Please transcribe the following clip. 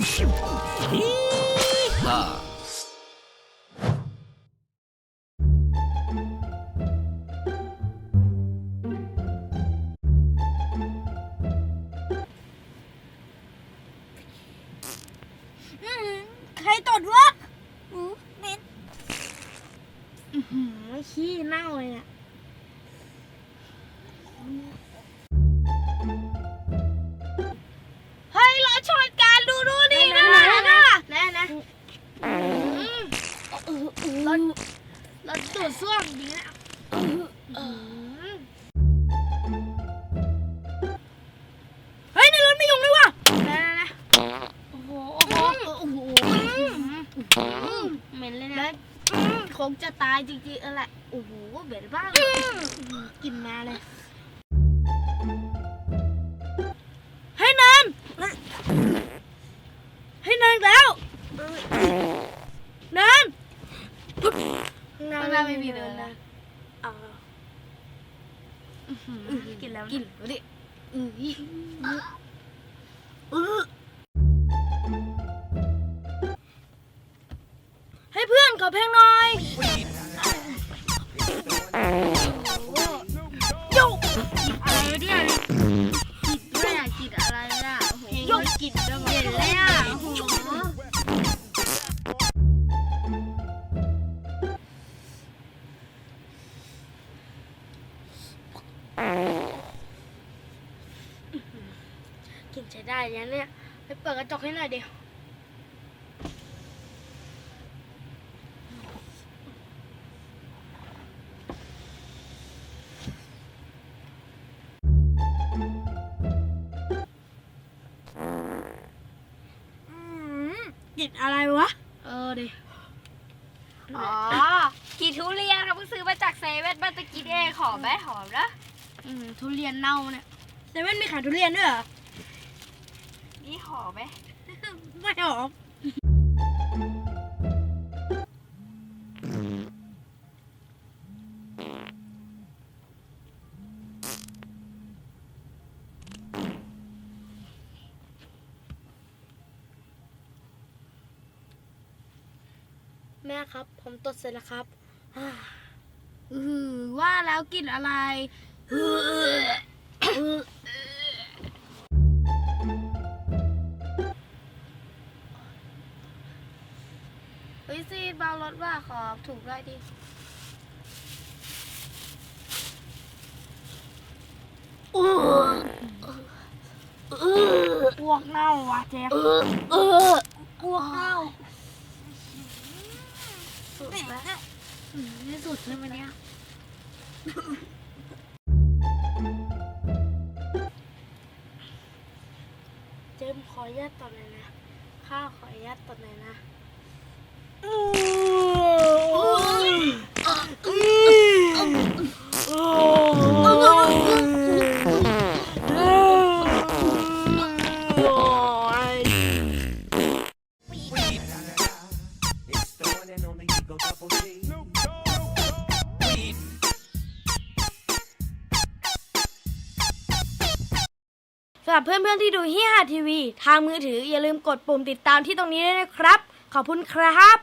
ฮ่าอืมใครตดวะอืมเหม็นอื้อหือขี้เน่าเลยเนี่ เหม็นเลยนะคงจะตายจริงๆเออแหละโอ้โหเหม็นบ้างกลินมาเลยให้เนินให้เนินอีกแล้วเนินข้างหน้าไม่มีเนินนะเอากินแล้วกินดิอืออื ขอเพลงหน่อยโยกอะไรเนี่ยกิดด้วยอะกิดอะไรอะโยกกิดด้วยเห็นเลยอะโอ้โหกินใช้ได้ยังเนี่ยไปเปิดกระจกให้หน่อยเดียว กินอะไรวะ เออดิอ๋อกีทุเรียนค่ะเพิ่งซื้อมาจากเซเว่นเมื่อตะกี้เองหอมไหมหอมนะอืมทุเรียนเน่าเนี่ยเซเว่นมีขายทุเรียนด้วยเหรอ นี่หอมไหมไม่หรอก แม่ครับ ผมตดเสร็จแล้วครับอ่าอือว่าแล้วกลินอะไรอือเฮ้ยซีดเบารถว่าขอถูกด้วยดิพวกเน่าว่ะเจ๊พวกเน่า สุดแล้วนี่สุดเลยวันเนี้ยเจมส์ขออนุญาตต่อเลยนะ ข้าวขออนุญาตต่อเลยนะำหรับเพื่อนๆที่ดูฮิฮาทีวี ทางมือถืออย่าลืมกดปุ่มติดตามที่ตรงนี้ด้วยนะครับ ขอบคุณครับ